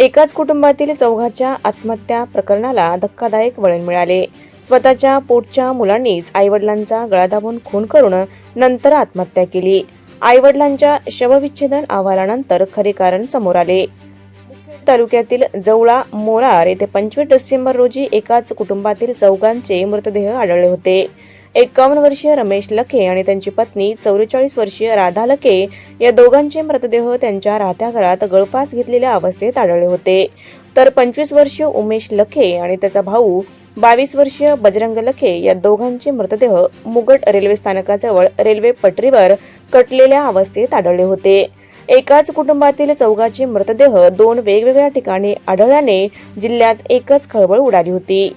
एकाच कुटुंबातील चौघाच्या आत्महत्या प्रकरणाला धक्कादायक वळण मिळाले. स्वतःच्या पोटच्या मुलांनीच आईवडिलांचा गळा दाबून खून करून नंतर आत्महत्या केली. आईवडिलांच्या शवविच्छेदन अहवालानंतर खरे कारण समोर आले. तालुक्यातील जवळा मोरार येथे पंचवीस डिसेंबर रोजी एकाच कुटुंबातील चौघांचे मृतदेह आढळले होते. एकावन्न वर्षीय रमेश लखे आणि त्यांची पत्नी चौवेचाळीस वर्षीय राधा लखे या दोघांचे मृतदेह त्यांच्या राहत्या घरात गळफास घेतलेल्या अवस्थेत आढळले होते. तर पंचवीस वर्षीय उमेश लखे आणि त्याचा भाऊ बावीस वर्षीय बजरंग लखे या दोघांचे मृतदेह मुगट रेल्वे स्थानकाजवळ रेल्वे पटरीवर कटलेल्या अवस्थेत आढळले होते. एकाच कुटुंबातील चौघाचे मृतदेह दोन वेगवेगळ्या ठिकाणी आढळल्याने जिल्ह्यात एकच खळबळ उडाली होती.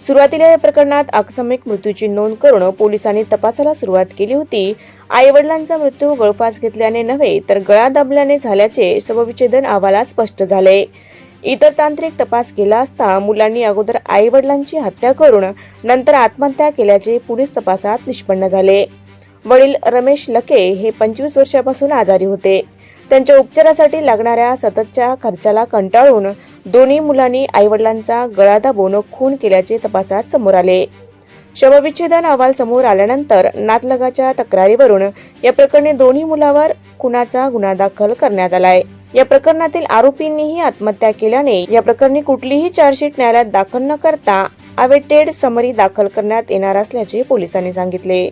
सुरुवातीला या प्रकरणात आकस्मिक मृत्यूची नोंद करून पोलिसांनी तपासाला सुरुवात केली होती. आईवडिलांचा मृत्यू गळफास घेतल्याने नव्हे तर गळा दाबल्याने झाल्याचे शवविच्छेदन अहवालात स्पष्ट झाले. इतर तांत्रिक तपास केला असता मुलांनी अगोदर आईवडिलांची हत्या करून नंतर आत्महत्या केल्याचे पोलीस तपासात निष्पन्न झाले. वडील रमेश लके हे पंचवीस वर्षापासून आजारी होते. त्यांच्या उपचारासाठी लागणाऱ्या सततच्या खर्चाला कंटाळून दोन्ही मुलांनी आईवडिलांचा गळा दाबून खून केल्याचे तपासात समोर आले. शवविच्छेदन अहवाल समोर आल्यानंतर नातलगाच्या तक्रारीवरून या प्रकरणी दोन्ही मुलावर खुनाचा गुन्हा दाखल करण्यात आलाय. या प्रकरणातील आरोपींनीही आत्महत्या केल्याने या प्रकरणी कुठलीही चार्जशीट न्यायालयात दाखल न करता अवेटेड समरी दाखल करण्यात येणार असल्याचे पोलिसांनी सांगितले.